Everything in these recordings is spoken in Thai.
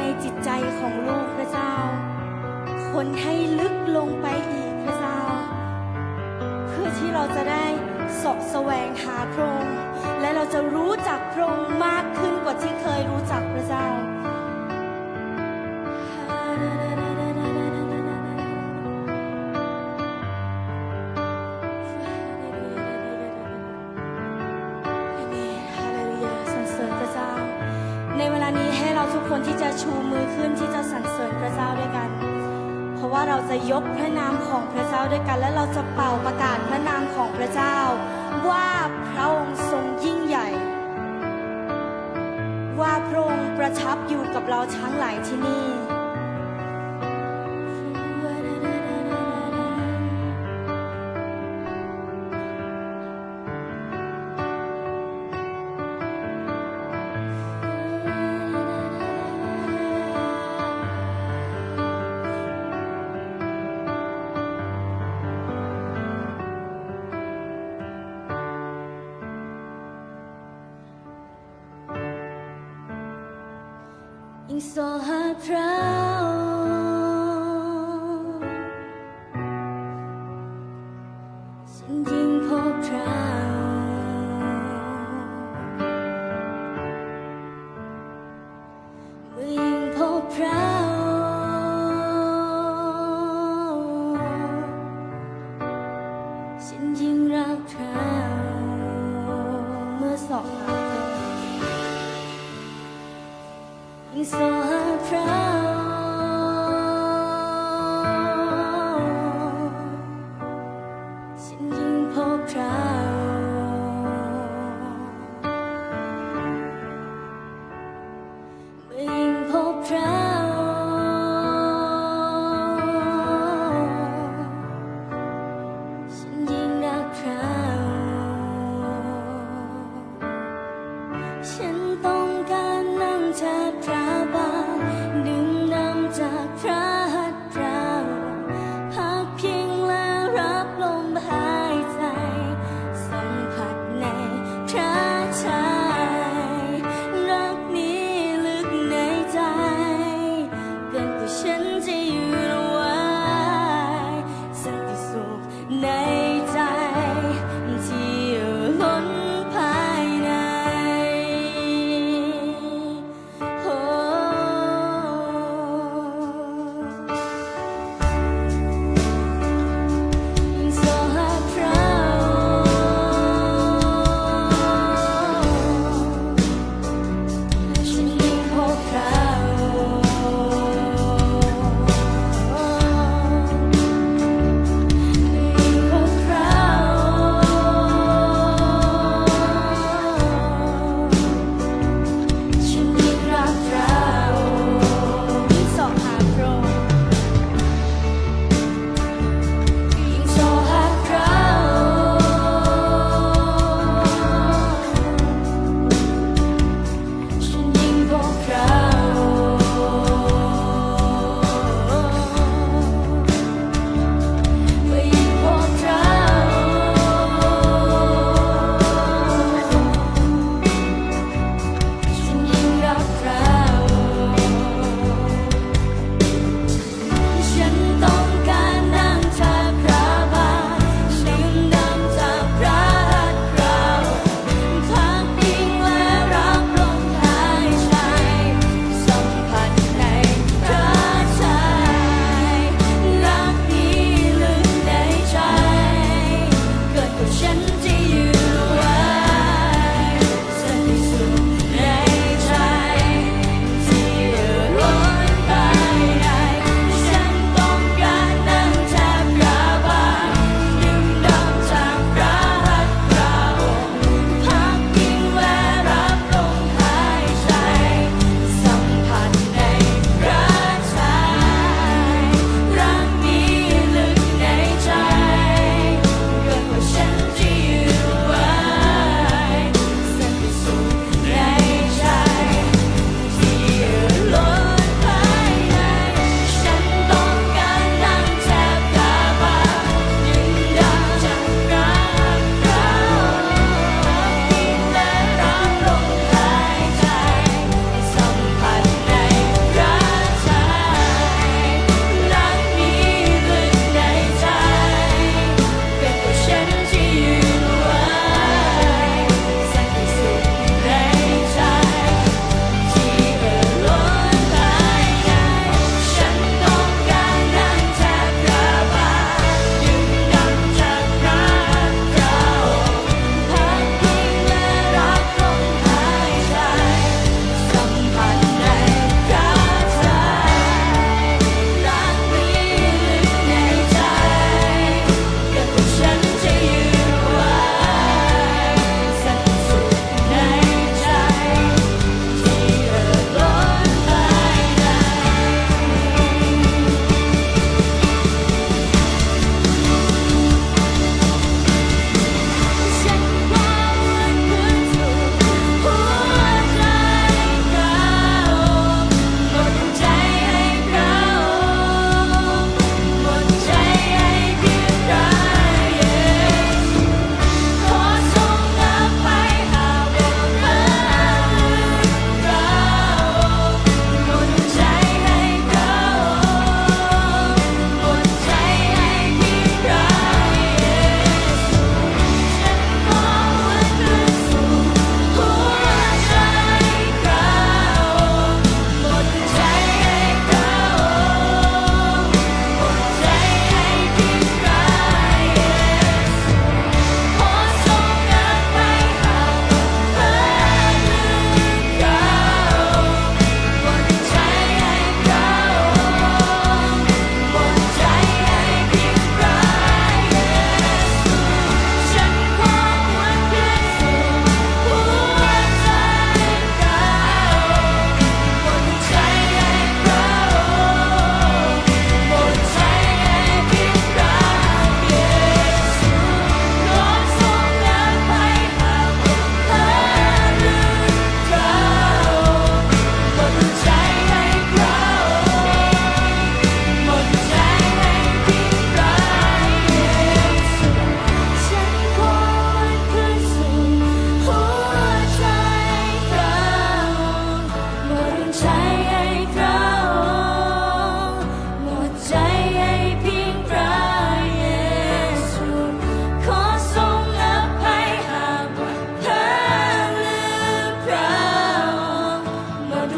ในจิตใจของลูกพระเจ้าคนให้ลึกลงไปอีก เพื่อที่เราจะได้สอบแสวงหาพระองค์และเราจะรู้จักพระองค์มากขึ้นกว่าที่เคยรู้จักพระเจ้า เราะว่าเราจะยกพระนามของพระเจ้าด้วยกัน และเราจะเป่าประกาศพระนามของพระเจ้า ว่าพระองค์ทรงยิ่งใหญ่ ว่าพระองค์ประทับอยู่กับเราทั้งหลายที่นี่ ยิงสอหาพระฉันยิ่งพบพระเมื่อยิงพบพระฉันยิ่งรักพระอเมื่อสองค์ยิ่ง สอหา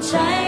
摘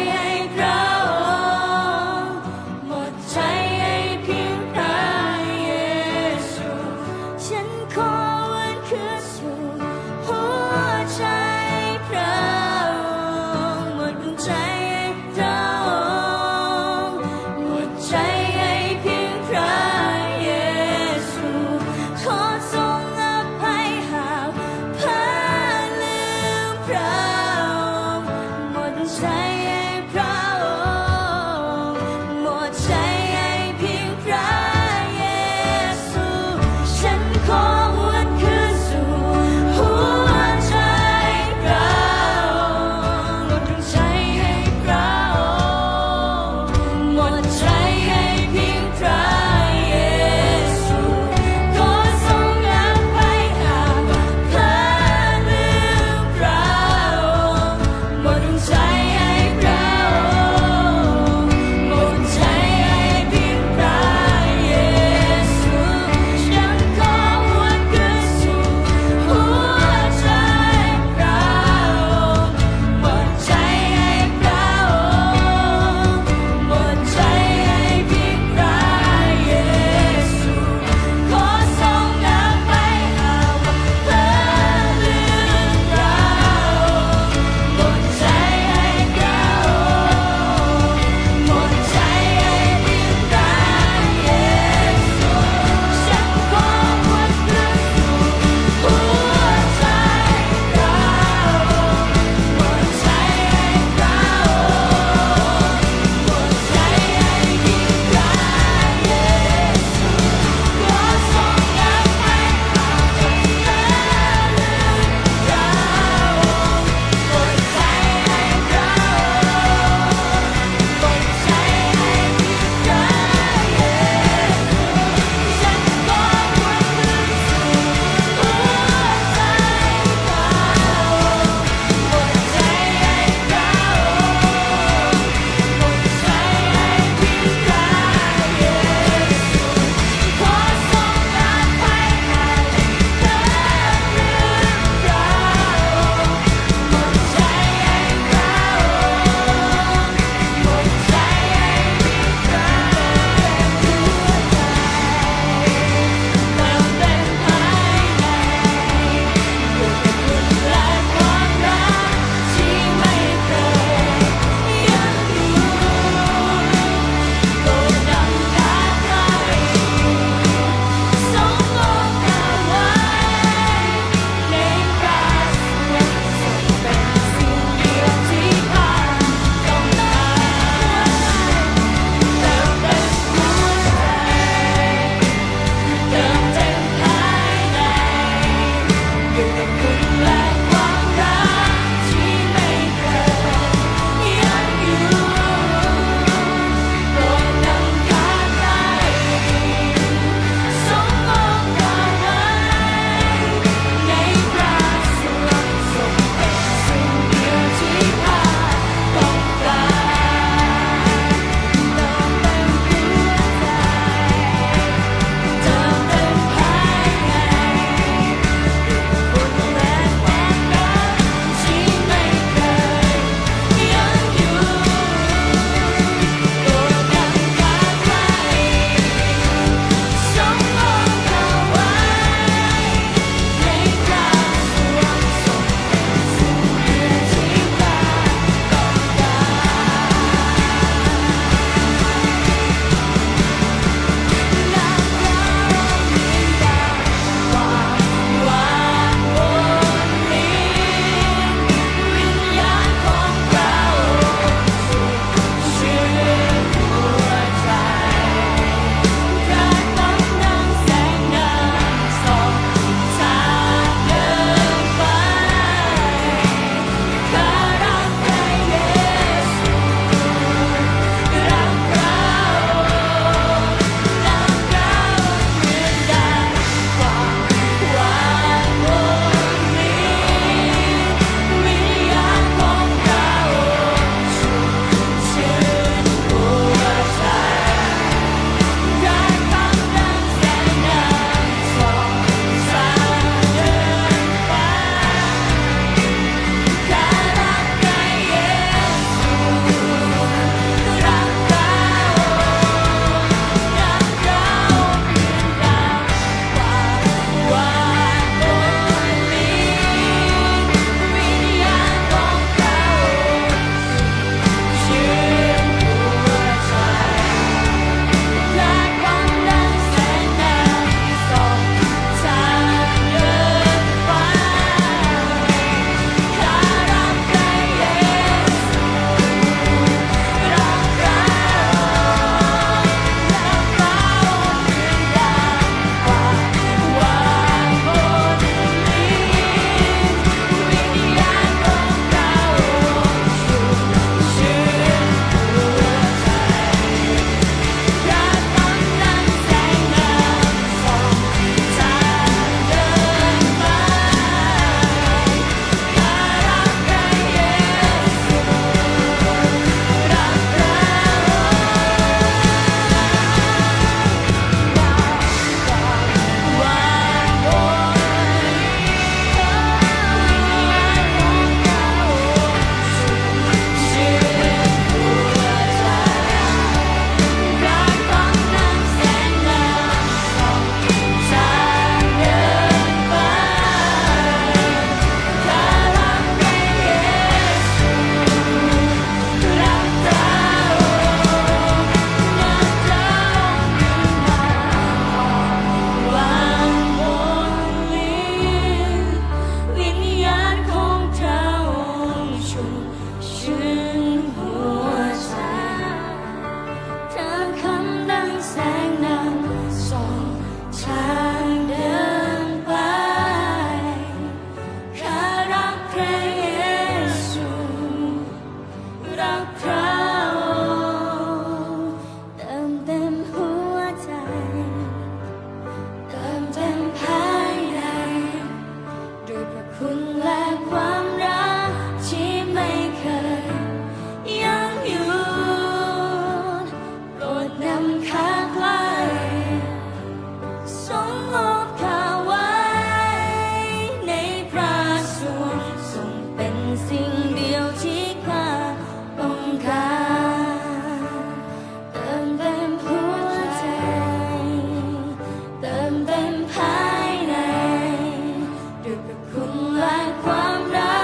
และความรัก